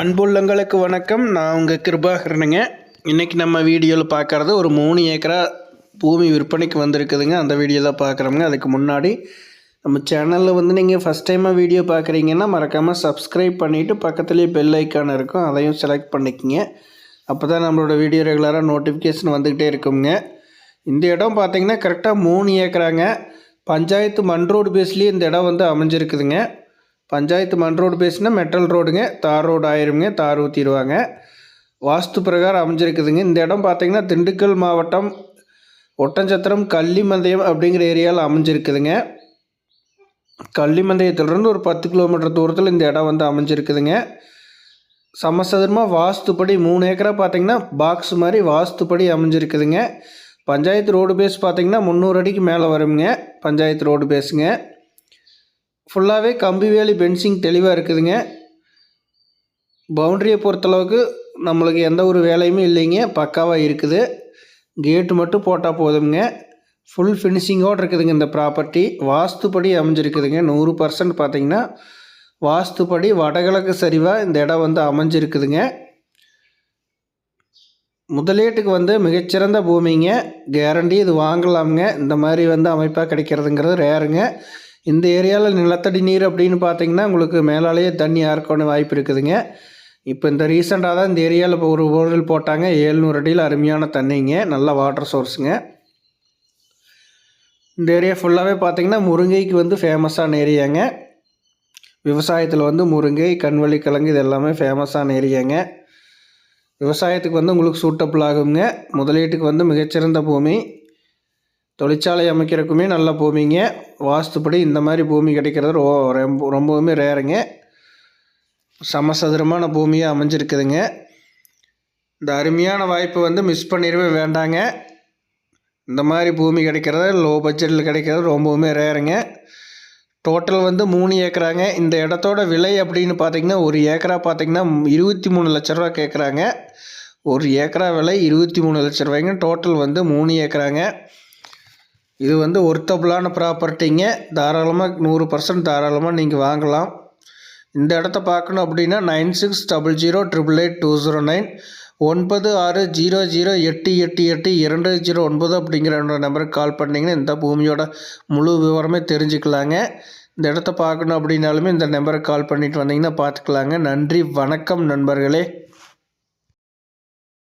அன்புள்ளங்களுக்கு வணக்கம். நான் உங்கள் கிருபாகரனுங்க. இன்றைக்கி நம்ம வீடியோவில் பார்க்குறது ஒரு மூணு ஏக்கரா பூமி விற்பனைக்கு வந்திருக்குதுங்க. அந்த வீடியோ தான் பார்க்குறோங்க அதுக்கு முன்னாடி நம்ம சேனலில் வந்து நீங்கள் ஃபஸ்ட் டைமாக வீடியோ பார்க்குறீங்கன்னா மறக்காமல் சப்ஸ்கிரைப் பண்ணிவிட்டு பக்கத்துலேயே பெல் ஐக்கான் இருக்கும். அதையும் செலக்ட் பண்ணிக்கோங்க. அப்போ தான் நம்மளோட வீடியோ ரெகுலராக நோட்டிஃபிகேஷன் வந்துக்கிட்டே இருக்குங்க. இந்த இடம் பார்த்தீங்கன்னா கரெக்டாக மூணு ஏக்கராங்க. பஞ்சாயத்து மண் ரோடு பேஸ்லேயே இந்த இடம் வந்து அமைஞ்சிருக்குதுங்க. பஞ்சாயத்து மண் ரோடு பேசுனா மெட்டல் ரோடுங்க தார் ரோடு ஆயிருங்க தார் ஊற்றிடுவாங்க வாஸ்து பிரகாரம் அமைஞ்சிருக்குதுங்க. இந்த இடம் பார்த்திங்கன்னா திண்டுக்கல் மாவட்டம் ஒட்டஞ்சத்திரம் கள்ளிமந்தயம் அப்படிங்கிற ஏரியாவில் அமைஞ்சிருக்குதுங்க. கள்ளிமந்தயத்திலிருந்து ஒரு பத்து கிலோமீட்டர் தூரத்தில் இந்த இடம் வந்து அமைஞ்சிருக்குதுங்க. சமசதுரமாக வாஸ்துப்படி மூணு ஏக்கராக பார்த்திங்கன்னா பாக்ஸ் மாதிரி வாஸ்துப்படி அமைஞ்சிருக்குதுங்க. பஞ்சாயத்து ரோடு பேஸ் பார்த்தீங்கன்னா முந்நூறு அடிக்கு மேலே வருங்க பஞ்சாயத்து ரோடு பேஸுங்க ஃபுல்லாகவே கம்பி வேலி பென்சிங் தெளிவாக இருக்குதுங்க. பவுண்ட்ரியை பொறுத்தளவுக்கு நம்மளுக்கு எந்த ஒரு வேலையுமே இல்லைங்க. பக்காவாக இருக்குது. கேட்டு மட்டும் போட்டால் போதுங்க ஃபுல் ஃபினிஷிங்கோடு இருக்குதுங்க இந்த ப்ராப்பர்ட்டி வாஸ்துப்படி அமைஞ்சிருக்குதுங்க. நூறு பர்சன்ட் பார்த்திங்கன்னா வாஸ்துப்படி வடகிழக்கு சரிவாக இந்த இடம் வந்து அமைஞ்சிருக்குதுங்க. முதலீட்டுக்கு வந்து மிகச்சிறந்த பூமிங்க. கேரண்டி இது வாங்கலாமுங்க. இந்த மாதிரி வந்து அமைப்பாக கிடைக்கிறதுங்கிறது ரேருங்க இந்த ஏரியாவில் நிலத்தடி நீர் அப்படின்னு பார்த்தீங்கன்னா உங்களுக்கு மேலாலேயே தண்ணி யாருக்கான வாய்ப்பு இருக்குதுங்க. இப்போ இந்த ரீசெண்டாக தான் இந்த ஏரியாவில் இப்போ ஒரு போர்வெல் போட்டாங்க. ஏழ்நூறு அடியில் அருமையான தண்ணிங்க. நல்ல வாட்டர் சோர்ஸுங்க. இந்த ஏரியா ஃபுல்லாகவே பார்த்திங்கன்னா முருங்கைக்கு வந்து ஃபேமஸான ஏரியாங்க. விவசாயத்தில் வந்து முருங்கை கண்வழி கிழங்கு இது எல்லாமே ஃபேமஸான ஏரியாங்க. விவசாயத்துக்கு வந்து உங்களுக்கு சூட்டபிள் ஆகுங்க. முதலீட்டுக்கு வந்து மிகச்சிறந்த பூமி. தொழிற்சாலை அமைக்கிறதுக்குமே நல்ல பூமிங்க. வாஸ்துப்படி இந்த மாதிரி பூமி கிடைக்கிறது ரொ ரொம்ப ரொம்பவுமே ரேருங்க. சமசதுரமான பூமியாக அமைஞ்சிருக்குதுங்க. இந்த அருமையான வாய்ப்பை வந்து மிஸ் பண்ணிடவே வேண்டாங்க. இந்த மாதிரி பூமி கிடைக்கிறது லோ பட்ஜெட்டில் கிடைக்கிறது ரொம்பவுமே ரேருங்க. டோட்டல் வந்து மூணு ஏக்கராங்க. இந்த இடத்தோட விலை அப்படின்னு பார்த்தீங்கன்னா ஒரு ஏக்கரா பார்த்தீங்கன்னா இருபத்தி மூணு லட்ச ரூபா கேட்குறாங்க ஒரு ஏக்கரா விலை இருபத்தி மூணு லட்ச ரூபாய்ங்க. டோட்டல் வந்து மூணு ஏக்கராங்க. இது வந்து ஒர்த்தபுளான ப்ராப்பர்ட்டிங்க தாராளமாக நூறு பர்சன்ட் தாராளமாக நீங்கள் வாங்கலாம். இந்த இடத்த பார்க்கணும் அப்படின்னா nine six double zero triple eight two zero nine ஒன்பது ஆறு ஜீரோ ஜீரோ எட்டு எட்டு எட்டு இரண்டு ஜீரோ ஒன்பது அப்படிங்கிற நம்பருக்கு கால் பண்ணிங்கன்னா இந்த பூமியோட முழு விவரமே தெரிஞ்சுக்கலாங்க. இந்த இடத்த பார்க்கணும் அப்படின்னாலுமே இந்த நம்பருக்கு கால் பண்ணிட்டு வந்தீங்கன்னா பார்த்துக்கலாங்க. நன்றி வணக்கம் நண்பர்களே.